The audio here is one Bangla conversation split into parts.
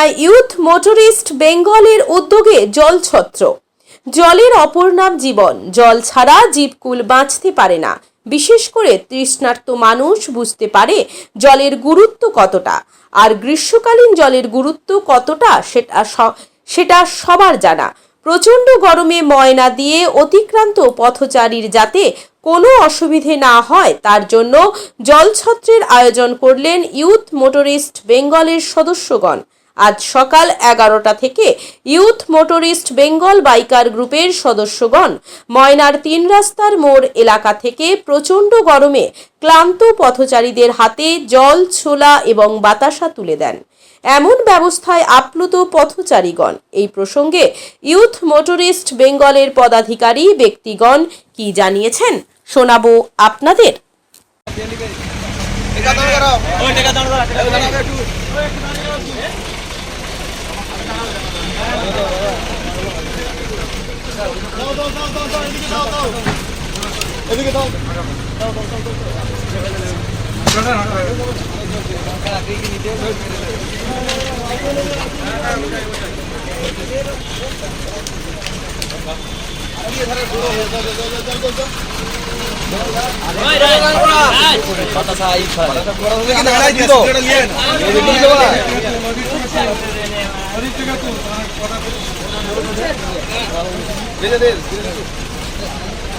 জানায় ইউথ মোটরিস্ট বেঙ্গলের উদ্যোগে জলছত্র জলের অপর নাম জীবন। জল ছাড়া জীবকুল বাঁচতে পারে না। বিশেষ করে তৃষ্ণার্ত মানুষ বুঝতে পারে জলের গুরুত্ব কতটা। আর গ্রীষ্মকালীন জলের গুরুত্ব কতটা সেটা সেটা সবার জানা। প্রচণ্ড গরমে ময়না দিয়ে অতিক্রান্ত পথচারীর যাতে কোনো অসুবিধে না হয়, তার জন্য জলছত্রের আয়োজন করলেন ইউথ মোটরিস্ট বেঙ্গলের সদস্যগণ। আজ সকাল এগারোটা থেকে ইউথ মোটরিস্ট বেঙ্গল বাইকার গ্রুপের সদস্যগণ ময়নার তিন রাস্তার মোড় এলাকা থেকে প্রচণ্ড গরমে ক্লান্ত পথচারীদের হাতে জল ছোলা এবং বাতাসা তুলে দেন। এমন ব্যবস্থায় আপ্লুত পথচারীগণ। এই প্রসঙ্গে ইউথ মোটরিস্ট বেঙ্গলের পদাধিকারী ব্যক্তিগণ কি জানিয়েছেন শোনাবো আপনাদের। এদিকে দাও। দাও দাও দাও দাঁড়াই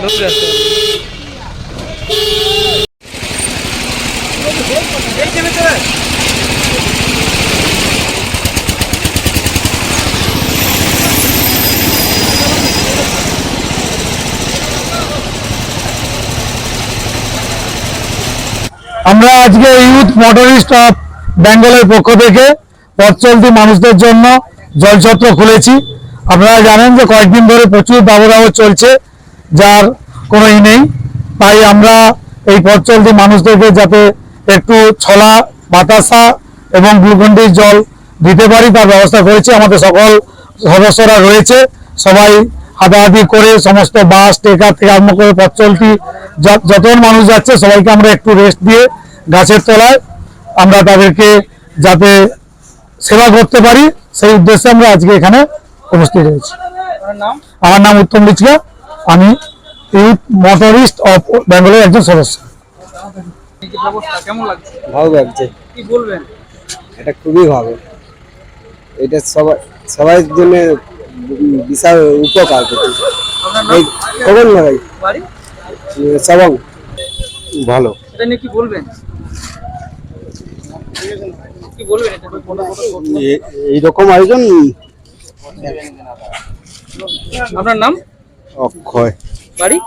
Não, আমরা আজকে ইউথ মোটরিস্ট অফ বেঙ্গলের পক্ষ থেকে পথ চলতি মানুষদের জন্য জলছত্র খুলেছি। আপনারা জানেন যে কয়েকদিন ধরে প্রচুর দাবদাহ চলছে, যার কোনো ই নেই। তাই আমরা এই পথ চলতি মানুষদেরকে যাতে একটু ছলা, বাতাসা এবং গ্লুকন্ডির জল দিতে পারি, তার ব্যবস্থা করেছি। আমাদের সকল সদস্যরা রয়েছে। সবাই হাতাহাতি করে সমস্ত বাস টেকার থেকে আরম্ভ করে পথ চলতি য- যতজন মানুষ যাচ্ছে সবাইকে আমরা একটু রেস্ট দিয়ে গাছের তলায় আমরা তাদেরকে যাতে সেবা করতে পারি সেই উদ্দেশ্যে আমরা আজকে এখানে উপস্থিত হয়েছি। আমার নাম উত্তম লিচকা। আমি ইউথ মোটরিস্ট অফ বেঙ্গলের একজন সদস্য। ভালো লাগছে। কি বলবেন? এটা খুবই ভালো। এটা সবাই সবাই জন্য বিশাল উপকার করছে। এই খবর না ভাই? বাড়ি? সবাই ভালো। এটা নিয়ে কি বলবেন? কি বলবেন এইরকম আয়োজন? আপনার নাম? অক্ষয়। বাড়ি?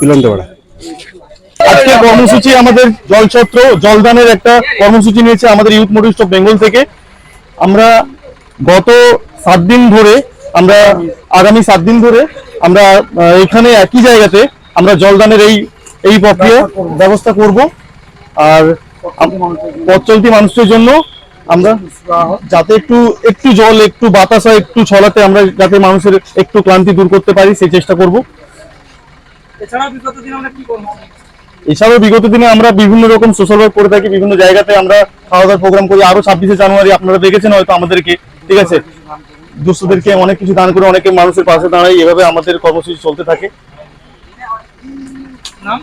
বিলন্দপাড়া আজকে কর্মসূচি আমাদের জলছত্র জলদানের একটা কর্মসূচি নিয়েছে আমাদের ইউথ মোটিস্ট অফ বেঙ্গল থেকে। আমরা গত সাত দিন ধরে আমরা আগামী সাত দিন ধরে আমরা এখানে একই জায়গাতে আমরা জলদানের এই এই প্রক্রিয়া ব্যবস্থা করব। আর পথ চলতি মানুষদের জন্য আমরা যাতে একটু একটু জল একটু বাতাসা একটু ছলাতে আমরা যাতে মানুষের একটু ক্লান্তি দূর করতে পারি সেই চেষ্টা করব। এছাড়াও বিগত দিন আমরা কি করব? এছাড়াও বিগত দিনে আমরা বিভিন্ন রকম সোশ্যাল ওয়ার্ক করে থাকি বিভিন্ন জায়গাতে আমরা খাওয়া দাওয়ার প্রোগ্রাম করি। আরও ছাব্বিশে জানুয়ারি আপনারা দেখেছেন হয়তো আমাদেরকে ঠিক আছে? দুস্থদেরকে অনেক কিছু দান করে অনেকে মানুষের পাশে দাঁড়াই এভাবে আমাদের কর্মসূচি চলতে থাকে। নাম?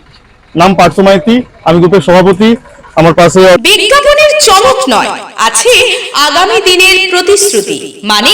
নাম পার্থ মাইতি আমি গ্রুপের সভাপতি আমার পাশে বিজ্ঞাপনের চমক নয় আছে আগামী দিনের প্রতিশ্রুতি মানে